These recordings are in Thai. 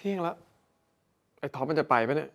เที่ยงแล้ว ไอ้ท็อปมันจะไปไหมเนี่ย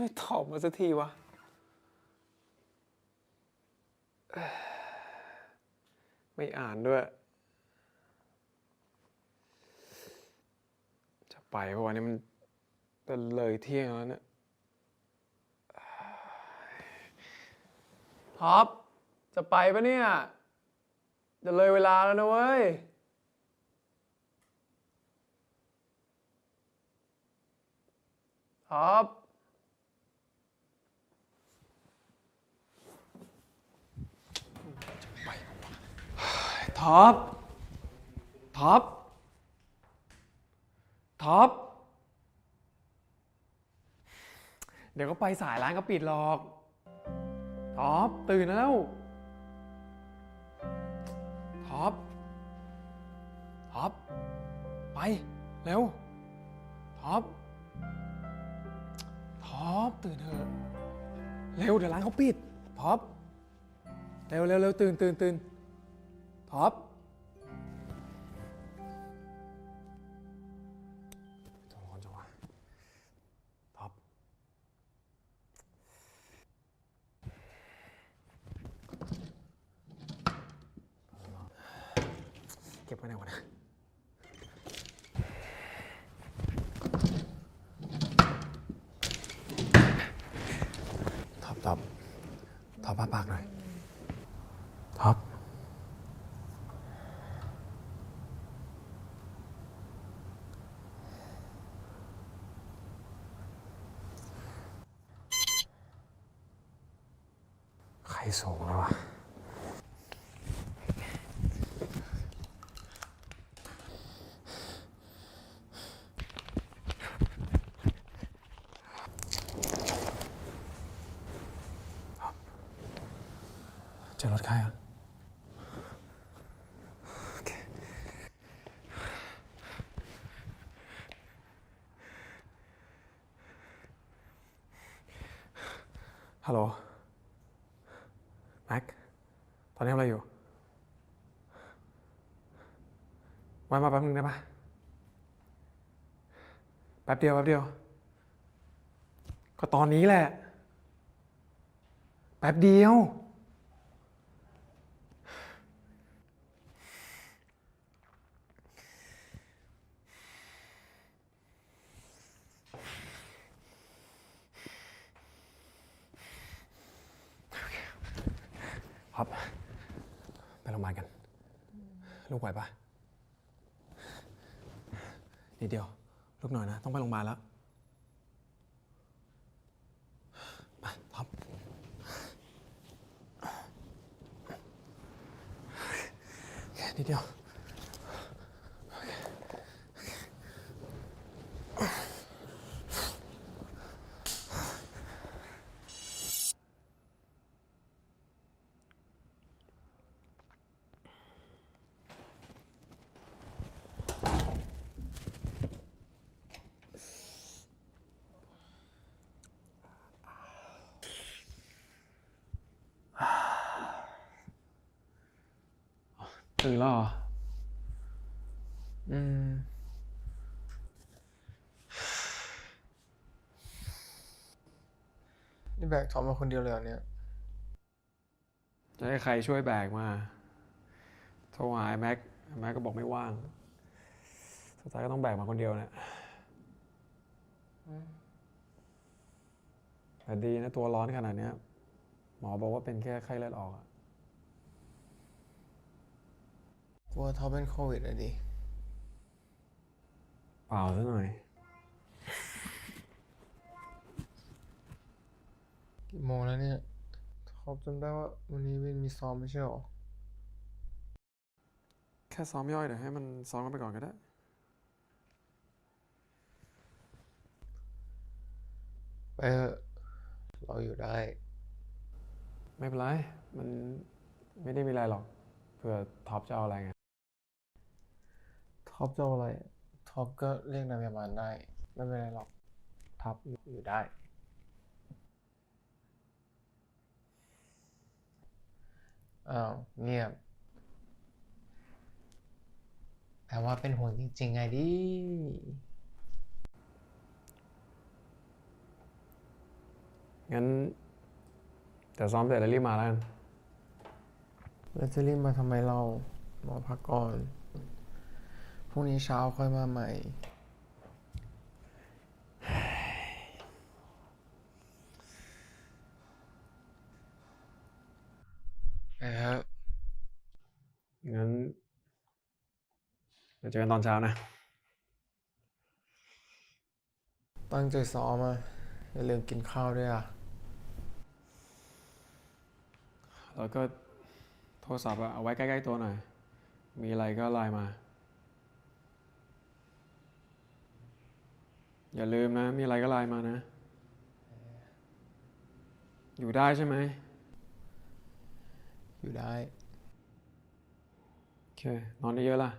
ไม่ตอบมาสักทีวะ ไม่อ่านด้วย จะไปเพราะวันนี้มันจะเลยเที่ยงแล้วเนี่ยท็อปจะไปปะเนี่ย จะเลยเวลาแล้วนะเว้ยท็อป ท็อป ท็อป ท็อป เดี๋ยวก็ไปสายร้านก็ปิดหรอก ท็อป ตื่นแล้ว ท็อป ท็อป ไปเร็ว ท็อป ท็อป ตื่นเถอะ เร็วเดี๋ยวร้านเขาปิด ท็อป เร็วเร็วเร็วตื่นตื่นตื่น ท็อปจะร้อนจังวะท็อปเก็บไว้ไหนวะนะท็อปท็อปท็อปป้าปากหน่อย ท็อป ใครส่งแล้ววะ แม็ก ตอนนี้ทำอะไรอยู่ไว้มาแป๊บนึงได้ปะแป๊บเดียวแป๊บเดียว ก็ตอนนี้แหละ แป๊บเดียว ครับ ไปโรงพยาบาลกัน ลูกไหวปะนิดเดียว ลูกหน่อยนะ ต้องไปโรงพยาบาลแล้วไปท็อปโอเคนิดเดียว ตื่นแล้วเหรออืม นี่แบกทอมมาคนเดียวเลยเหรอเนี่ย จะให้ใครช่วยแบกมา โทรหาไอ้แม็กไอ้แม็กก็บอกไม่ว่าง สุดท้ายก็ต้องแบกมาคนเดียวเนี่ยแต่ดีนะตัวร้อนขนาดเนี้ย หมอบอกว่าเป็นแค่ไข้เลือดออกอะ ก ลัวทอมเป็นโควิดอะดิเปล่าซะหน่อยกี่โมงแล้วเนี่ยทอมจำได้ว่าวันนี้วินมีซ้อมไม่ใช่หรอแค่ค่ซ้อมย่อยเดี๋ยวให้มันซ้อมกันไปก่อนก็ได้ ไปเถอะเราอยู่ได้ ไม่เป็นไร มันไม่ได้มีอะไรหรอก เผื่อท็อปจะเอาอะไรไง ท็อปจะเอาอะไรท็อปก็เรียกนายพยาบาลได้ ไม่เป็นไรหรอกท็อปอยู่ได้ อ้าวเงียบ แต่ว่าเป็นห่วงจริงๆไงดิ งั้นเดี๋ยวซ้อมเสร็จแล้วรีบมาแล้วกัน แล้วจะรีบมาทำไมเราหมอพักก่อนพ รุ่งนี้เช้าค่อยมาใหม่ไปเถอะงั้นเดี๋ยวเจอกันตอนเช้านะ ตั้งใจซ้อมอะ อย่าลืมกินข้าวด้วยอะ แล้วก็โทรศัพท์อะเอาไว้ใกล้ ๆ ตัวหน่อย มีอะไรก็ไลน์มา อย่าลืมนะ มีอะไรก็ไลน์มานะ อยู่ได้ใช่ไหม อยู่ได้ โอเค นอนเยอะๆล่ะ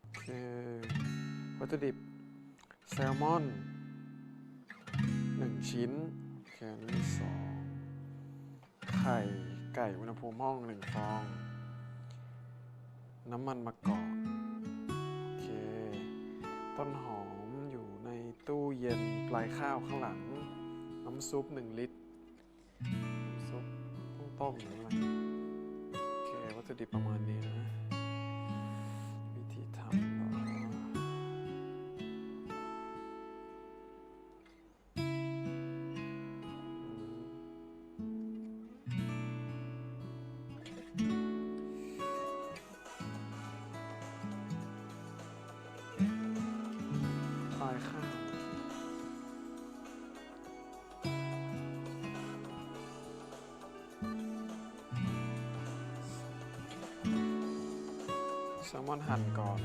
โอเค วัตถุดิบ แซลมอนหนึ่งชิ้นแค่นี้สองไข่ไก่อุณหภูมิห้องหนึ่งฟอง น้ำมันมะกอกโอเค ต้นหอมอยู่ในตู้เย็นปลายข้าวข้างหลัง น้ำซุปหนึ่งลิตร น้ำซุปต้องต้มหรืออะไรโอเค วัตถุดิบประมาณนี้นะ ซลมอนหั่นก่อน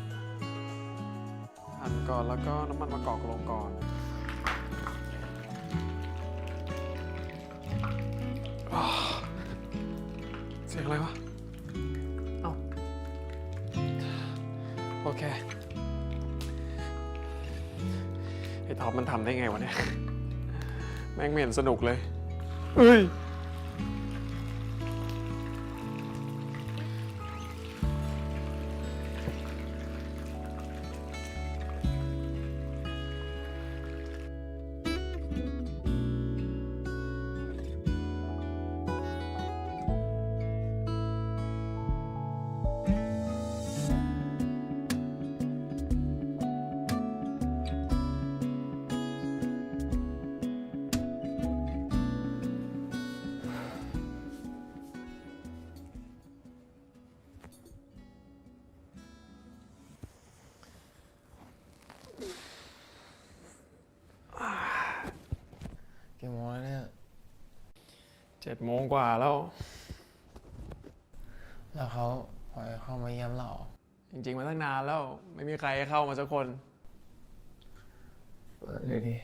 หั่นก่อนแล้วก็น้ำมันมะกอกลงก่อนอ้าวเสียงอะไรวะ เอ้า โอเค ไอ้ท็อปมันทำได้ไงวะเนี่ย แม่งไม่เห็นสนุกเลย เอ้ย เจ็ดโมงกว่าแล้ว แล้วเขาปล่อยเข้ามาเยี่ยมเรา จริง ๆ มาตั้งนานแล้ว ไม่มีใครเข้ามาสักคน เปิดเลยดิ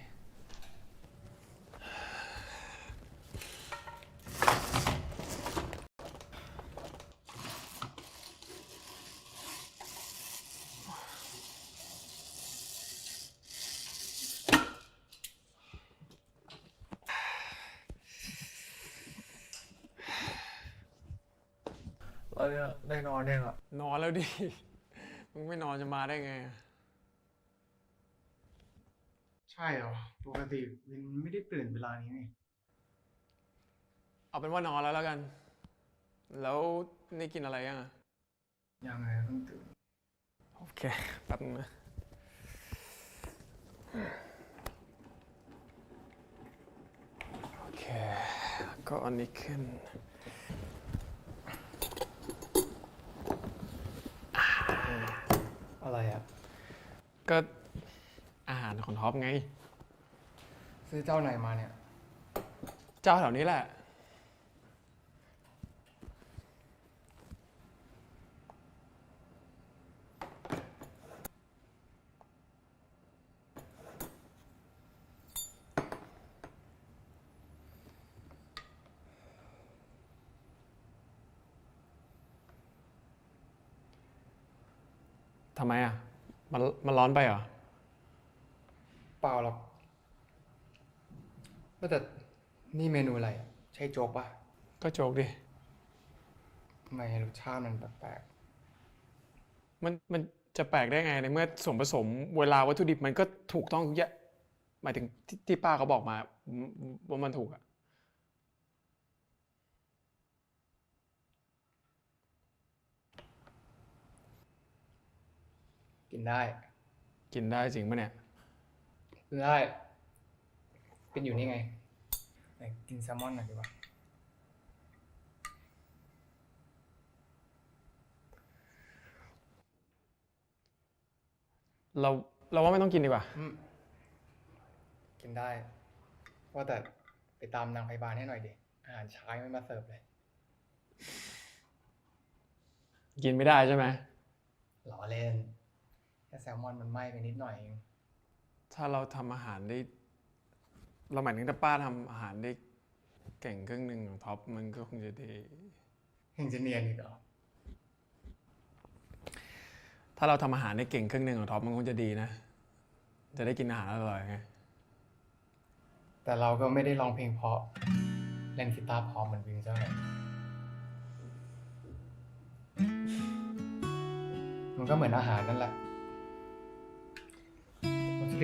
เราเนี่ยได้นอนยังอะนอนแล้วดิ มึงไม่นอนจะมาได้ไงใช่เหรอ ปกติวินไม่ได้ตื่นเวลานี้นี่เอาเป็นว่านอนแล้วแล้วกัน แล้วนี่กินอะไรยังอะยังไงเพิ่งตื่นโหโอเคแป๊บนึงนะ โอเค ก็อันนี้ขึ้น อะไรอะ ก็อาหารของท็อปไง ซื้อเจ้าไหนมาเนี่ย เจ้าแถวนี้แหละ ทำไมอะ มันมันร้อนไปเหรอ เปล่าหรอกว่าแต่นี่เมนูอะไรอะใช่โจ๊กปะก็โจกดิ ทำไมรสชาติมันแปลกมันมันจะแปลกได้ไงในเมื่อส่วนผสมเวลาวัตถุดิบมันก็ถูกต้องทุกอย่างหมายถึงที่ที่ป้าเขาบอกมาว่ามันถูกอะ กินได้ กินได้จริงปะเนี่ย กินได้ เป็นอยู่นี่ไงไหนกินแซลมอนหน่อยดีกว่าเราเราว่าไม่ต้องกินดีกว่า อืมกินได้ ว่าแต่ไปตามนางพยาบาลให้หน่อยดิ อาหารเช้ายังไม่มาเสิร์ฟเลย กินไม่ได้ใช่ไหมล้อเล่น แค่แซลมอนมันไหม้ไปนิดหน่อยเองถ้าเราทำอาหารได้ เราหมายถึงถ้าป้าทำอาหารได้เก่งครึ่งหนึ่งของท็อปมันก็คงจะดี ยังจะเนียนอีกเหรอถ้าเราทำอาหารได้เก่งครึ่งหนึ่งของท็อปมันคงจะดีนะ จะได้กินอาหารอร่อยไง แต่เราก็ไม่ได้ร้องเพลงเพราะเล่นกีตาร์เพราะเหมือนวิงเจ้าเลยมันก็เหมือนอาหารนั่นแหละวัตถุ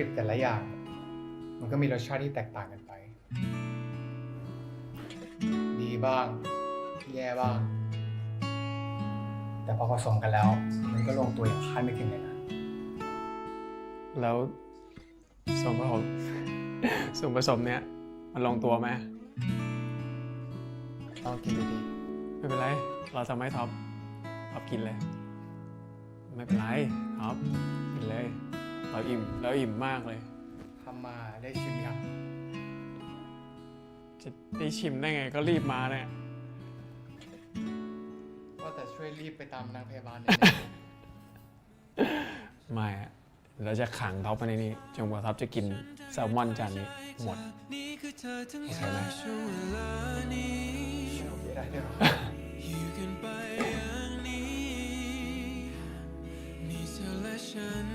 ดิบแต่ละอย่าง มันก็มีรสชาติที่แตกต่างกันไป ดีบ้าง แย่บ้าง แต่พอผสมกันแล้ว มันก็ลงตัวอย่างคาดไม่ถึงเลยนะแล้วส่วนผสมส่วนผสมเนี้ยมันลงตัวไหมลองกินดูดีไม่เป็นไร เราทำให้ท็อปท็อปกินเลย ไม่เป็นไรท็อปกินเลย เราอิ่มเราอิ่มมากเลย ทำมาได้ชิมยังจะได้ชิมได้ไงก็รีบมาเนี่ย ว่าแต่ช่วยรีบไปตามนางพยาบาลหน่อยนะ ไม่อะเราจะขังท็อปไว้ในนี้จนกว่าท็อปจะกินแซลมอนจานนี้หมดโอเคไหมโอเคได้ด้วยเหรออยู่กันไปอย่างนี้มีเธอและฉัน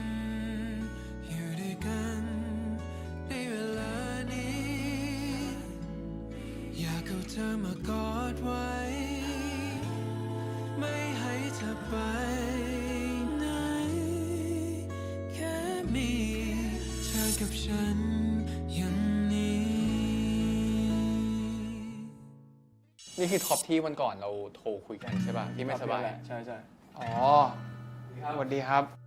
ธอมากอดไว้ ไม่ให้เธอไปไหน แค่มีเธอกับฉันอย่างนี้ นี่คือท็อปที่วันก่อนเราโทรคุยกันใช่ป่ะที่ไม่สบาย ใช่ใช่อ๋อสวัสดีครับ